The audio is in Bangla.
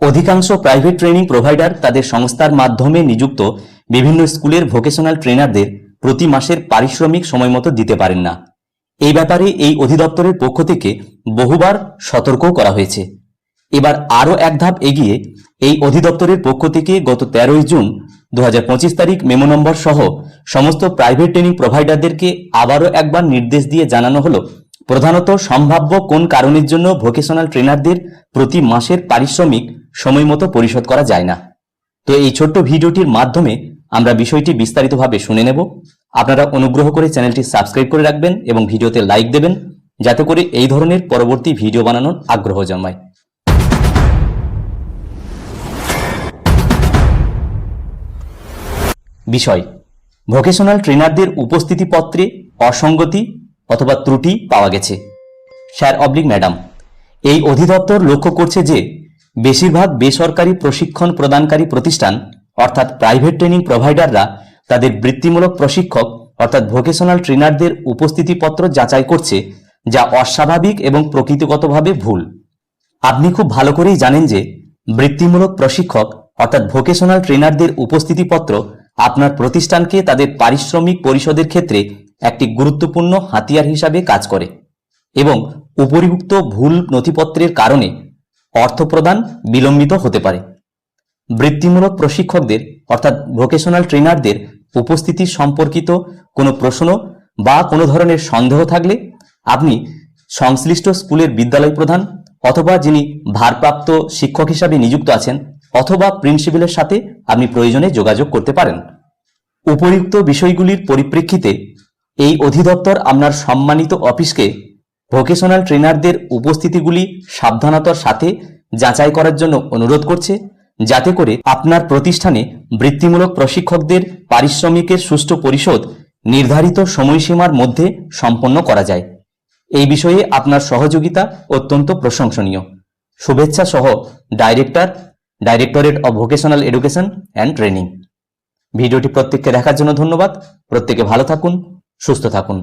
অধিকাংশ প্রাইভেট ট্রেনিং প্রোভাইডার তাদের সংস্থার মাধ্যমে নিযুক্ত বিভিন্ন স্কুলের ভোকেশনাল ট্রেনারদের প্রতি মাসের পারিশ্রমিক সময়মতো দিতে পারেন না। এই ব্যাপারে এই অধিদপ্তরের পক্ষ থেকে বহুবার সতর্কও করা হয়েছে। এবার আরও এক ধাপ এগিয়ে এই অধিদপ্তরের পক্ষ থেকে গত তেরোই জুন দু হাজার পঁচিশ তারিখ মেমো নম্বর সহ সমস্ত প্রাইভেট ট্রেনিং প্রোভাইডারদেরকে আবারও একবার নির্দেশ দিয়ে জানানো হলো, প্রধানত সম্ভাব্য কোন কারণের জন্য ভোকেশনাল ট্রেনারদের প্রতি মাসের পারিশ্রমিক সময়মতো পরিশোধ করা যায় না। তো এই ছোট্ট ভিডিওটির মাধ্যমে আমরা বিষয়টি বিস্তারিতভাবে শুনে নেব। আপনারা অনুগ্রহ করে চ্যানেলটি সাবস্ক্রাইব করে রাখবেন এবং ভিডিওতে লাইক দেবেন, যাতে করে এই ধরনের পরবর্তী ভিডিও বানানোর আগ্রহ জন্মায়। বিষয়, ভোকেশনাল ট্রেনারদের উপস্থিতিপত্রে অসঙ্গতি অথবা ত্রুটি পাওয়া গেছে। স্যার অবলিক ম্যাডাম, এই অধিদপ্তর লক্ষ্য করছে যে বেশিরভাগ বেসরকারি প্রশিক্ষণ প্রদানকারী প্রতিষ্ঠান, অর্থাৎ প্রাইভেট ট্রেনিং প্রোভাইডাররা তাদের বৃত্তিমূলক প্রশিক্ষক, অর্থাৎ ভোকেশনাল ট্রেনারদের উপস্থিতিপত্র যাচাই করছে, যা অস্বাভাবিক এবং প্রকৃতিগতভাবে ভুল। আপনি খুব ভালো করেই জানেন যে বৃত্তিমূলক প্রশিক্ষক, অর্থাৎ ভোকেশনাল ট্রেনারদের উপস্থিতিপত্র আপনার প্রতিষ্ঠানকে তাদের পারিশ্রমিক পরিশোধের ক্ষেত্রে একটি গুরুত্বপূর্ণ হাতিয়ার হিসাবে কাজ করে এবং উপরিভুক্ত ভুল নথিপত্রের কারণে অর্থ প্রদান বিলম্বিত হতে পারে। বৃত্তিমূলক প্রশিক্ষকদের, অর্থাৎ ভোকেশনাল ট্রেনারদের উপস্থিতি সম্পর্কিত কোনো প্রশ্ন বা কোনো ধরনের সন্দেহ থাকলে আপনি সংশ্লিষ্ট স্কুলের বিদ্যালয় প্রধান অথবা যিনি ভারপ্রাপ্ত শিক্ষক হিসাবে নিযুক্ত আছেন অথবা প্রিন্সিপালের সাথে আপনি প্রয়োজনে যোগাযোগ করতে পারেন। উপরিউক্ত বিষয়গুলির পরিপ্রেক্ষিতে এই অধিদপ্তর আপনার সম্মানিত অফিসকে ভোকেশনাল ট্রেনারদের উপস্থিতিগুলি সাবধানতার সাথে যাচাই করার জন্য অনুরোধ করছে, যাতে করে আপনার প্রতিষ্ঠানে বৃত্তিমূলক প্রশিক্ষকদের পারিশ্রমিকের সুষ্ঠু পরিশোধ নির্ধারিত সময়সীমার মধ্যে সম্পন্ন করা যায়। এই বিষয়ে আপনার সহযোগিতা অত্যন্ত প্রশংসনীয়। শুভেচ্ছা সহ director, directorate of vocational education and training. ভিডিওটি প্রত্যেককে দেখার জন্য ধন্যবাদ। প্রত্যেকে ভালো থাকুন, সুস্থ থাকুন।